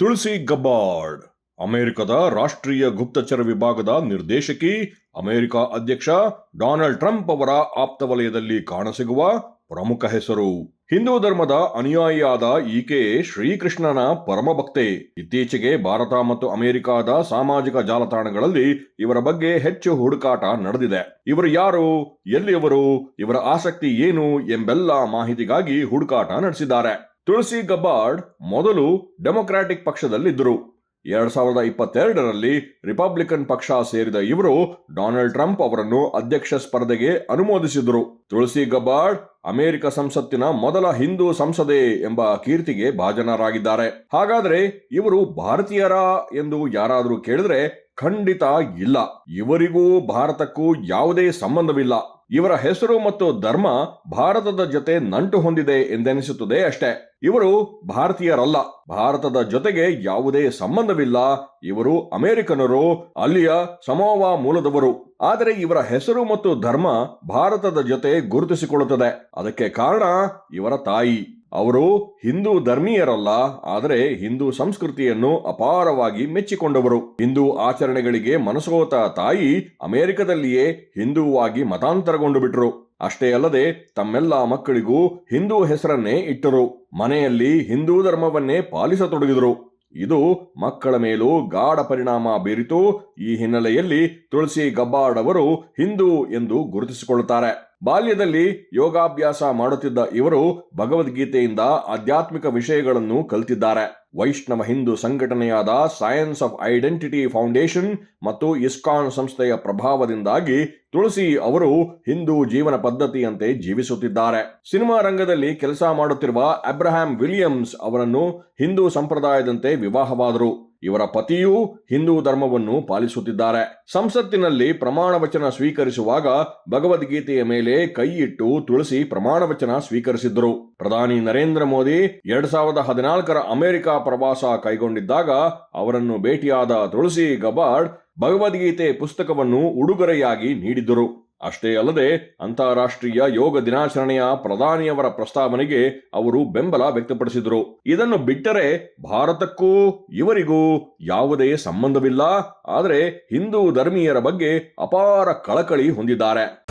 ತುಳಸಿ Gabbard, ಅಮೆರಿಕದ ರಾಷ್ಟ್ರೀಯ ಗುಪ್ತಚರ ವಿಭಾಗದ ನಿರ್ದೇಶಕಿ, ಅಮೆರಿಕ ಅಧ್ಯಕ್ಷ ಡೊನಾಲ್ಡ್ ಟ್ರಂಪ್ ಅವರ ಆಪ್ತ ವಲಯದಲ್ಲಿ ಕಾಣಸಿಗುವ ಪ್ರಮುಖ ಹೆಸರು. ಹಿಂದೂ ಧರ್ಮದ ಅನುಯಾಯಿಯಾದ ಈಕೆ ಶ್ರೀಕೃಷ್ಣನ ಪರಮ ಭಕ್ತೆ ಇತ್ತೀಚೆಗೆ ಭಾರತ ಮತ್ತು ಅಮೆರಿಕದ ಸಾಮಾಜಿಕ ಜಾಲತಾಣಗಳಲ್ಲಿ ಇವರ ಬಗ್ಗೆ ಹೆಚ್ಚು ಹುಡುಕಾಟ ನಡೆದಿದೆ. ಇವರು ಯಾರು, ಎಲ್ಲಿಯವರು, ಇವರ ಆಸಕ್ತಿ ಏನು ಎಂಬೆಲ್ಲ ಮಾಹಿತಿಗಾಗಿ ಹುಡುಕಾಟ ನಡೆಸಿದ್ದಾರೆ. ತುಳಸಿ ಗಬ್ಬಾರ್ಡ್ ಮೊದಲು ಡೆಮೊಕ್ರಾಟಿಕ್ ಪಕ್ಷದಲ್ಲಿದ್ದರು. ಎರಡ್ ಸಾವಿರದ ಇಪ್ಪತ್ತೆರಡರಲ್ಲಿ ರಿಪಬ್ಲಿಕನ್ ಪಕ್ಷ ಸೇರಿದ ಇವರು ಡೊನಾಲ್ಡ್ ಟ್ರಂಪ್ ಅವರನ್ನು ಅಧ್ಯಕ್ಷ ಸ್ಪರ್ಧೆಗೆ ಅನುಮೋದಿಸಿದರು. ತುಳಸಿ ಗಬ್ಬಾರ್ಡ್ ಅಮೆರಿಕ ಸಂಸತ್ತಿನ ಮೊದಲ ಹಿಂದೂ ಸಂಸದೆ ಎಂಬ ಕೀರ್ತಿಗೆ ಭಾಜನರಾಗಿದ್ದಾರೆ. ಹಾಗಾದ್ರೆ ಇವರು ಭಾರತೀಯರ ಎಂದು ಯಾರಾದರೂ ಕೇಳಿದ್ರೆ ಖಂಡಿತ ಇಲ್ಲ. ಇವರಿಗೂ ಭಾರತಕ್ಕೂ ಯಾವುದೇ ಸಂಬಂಧವಿಲ್ಲ. ಇವರ ಹೆಸರು ಮತ್ತು ಧರ್ಮ ಭಾರತದ ಜೊತೆ ನಂಟು ಹೊಂದಿದೆ ಎಂದೆನಿಸುತ್ತದೆ ಅಷ್ಟೇ. ಇವರು ಭಾರತೀಯರಲ್ಲ. ಭಾರತದ ಜೊತೆಗೆ ಯಾವುದೇ ಸಂಬಂಧವಿಲ್ಲ. ಇವರು ಅಮೆರಿಕನರು, ಅಲ್ಲಿಯ ಸಮೋವಾ ಮೂಲದವರು. ಆದರೆ ಇವರ ಹೆಸರು ಮತ್ತು ಧರ್ಮ ಭಾರತದ ಜೊತೆ ಗುರುತಿಸಿಕೊಳ್ಳುತ್ತದೆ. ಅದಕ್ಕೆ ಕಾರಣ ಇವರ ತಾಯಿ. ಅವರು ಹಿಂದೂ ಧರ್ಮೀಯರಲ್ಲ, ಆದರೆ ಹಿಂದೂ ಸಂಸ್ಕೃತಿಯನ್ನು ಅಪಾರವಾಗಿ ಮೆಚ್ಚಿಕೊಂಡವರು. ಹಿಂದೂ ಆಚರಣೆಗಳಿಗೆ ಮನಸೋತ ತಾಯಿ ಅಮೆರಿಕದಲ್ಲಿಯೇ ಹಿಂದೂವಾಗಿ ಮತಾಂತರಗೊಂಡು ಬಿಟ್ರು. ಅಷ್ಟೇ ಅಲ್ಲದೆ ತಮ್ಮೆಲ್ಲ ಮಕ್ಕಳಿಗೂ ಹಿಂದೂ ಹೆಸರನ್ನೇ ಇಟ್ಟರು. ಮನೆಯಲ್ಲಿ ಹಿಂದೂ ಧರ್ಮವನ್ನೇ ಪಾಲಿಸತೊಡಗಿದರು. ಇದು ಮಕ್ಕಳ ಮೇಲೂ ಗಾಢ ಪರಿಣಾಮ ಬೀರಿತು. ಈ ಹಿನ್ನೆಲೆಯಲ್ಲಿ ತುಳಸಿ ಗಬ್ಬಾರ್ಡ್ ಅವರು ಹಿಂದೂ ಎಂದು ಗುರುತಿಸಿಕೊಳ್ಳುತ್ತಾರೆ. ಬಾಲ್ಯದಲ್ಲಿ ಯೋಗಾಭ್ಯಾಸ ಮಾಡುತ್ತಿದ್ದ ಇವರು ಭಗವದ್ಗೀತೆಯಿಂದ ಆಧ್ಯಾತ್ಮಿಕ ವಿಷಯಗಳನ್ನು ಕಲಿತಿದ್ದಾರೆ. ವೈಷ್ಣವ ಹಿಂದೂ ಸಂಘಟನೆಯಾದ ಸೈನ್ಸ್ ಆಫ್ ಐಡೆಂಟಿಟಿ ಫೌಂಡೇಶನ್ ಮತ್ತು ಇಸ್ಕಾನ್ ಸಂಸ್ಥೆಯ ಪ್ರಭಾವದಿಂದಾಗಿ ತುಳಸಿ ಅವರು ಹಿಂದೂ ಜೀವನ ಪದ್ಧತಿಯಂತೆ ಜೀವಿಸುತ್ತಿದ್ದಾರೆ. ಸಿನಿಮಾ ರಂಗದಲ್ಲಿ ಕೆಲಸ ಮಾಡುತ್ತಿರುವ ಅಬ್ರಹಾಂ ವಿಲಿಯಮ್ಸ್ ಅವರನ್ನು ಹಿಂದೂ ಸಂಪ್ರದಾಯದಂತೆ ವಿವಾಹವಾದರು. ಇವರ ಪತಿಯೂ ಹಿಂದೂ ಧರ್ಮವನ್ನು ಪಾಲಿಸುತ್ತಿದ್ದಾರೆ. ಸಂಸತ್ತಿನಲ್ಲಿ ಪ್ರಮಾಣ ವಚನ ಸ್ವೀಕರಿಸುವಾಗ ಭಗವದ್ಗೀತೆಯ ಮೇಲೆ ಕೈ ಇಟ್ಟು ತುಳಸಿ ಪ್ರಮಾಣ ವಚನ ಸ್ವೀಕರಿಸಿದ್ದರು. ಪ್ರಧಾನಿ ನರೇಂದ್ರ ಮೋದಿ ಎರಡ್ ಸಾವಿರದ ಹದಿನಾಲ್ಕರ ಅಮೆರಿಕ ಪ್ರವಾಸ ಕೈಗೊಂಡಿದ್ದಾಗ ಅವರನ್ನು ಭೇಟಿಯಾದ ತುಳಸಿ ಗಬಾರ್ಡ್ ಭಗವದ್ಗೀತೆ ಪುಸ್ತಕವನ್ನು ಉಡುಗೊರೆಯಾಗಿ ನೀಡಿದ್ದರು. ಅಷ್ಟೇ ಅಲ್ಲದೆ ಅಂತಾರಾಷ್ಟ್ರೀಯ ಯೋಗ ದಿನಾಚರಣೆಯ ಪ್ರಧಾನಿಯವರ ಪ್ರಸ್ತಾವನೆಗೆ ಅವರು ಬೆಂಬಲ ವ್ಯಕ್ತಪಡಿಸಿದರು. ಇದನ್ನು ಬಿಟ್ಟರೆ ಭಾರತಕ್ಕೂ ಇವರಿಗೂ ಯಾವುದೇ ಸಂಬಂಧವಿಲ್ಲ. ಆದರೆ ಹಿಂದೂ ಧರ್ಮೀಯರ ಬಗ್ಗೆ ಅಪಾರ ಕಳಕಳಿ ಹೊಂದಿದ್ದಾರೆ.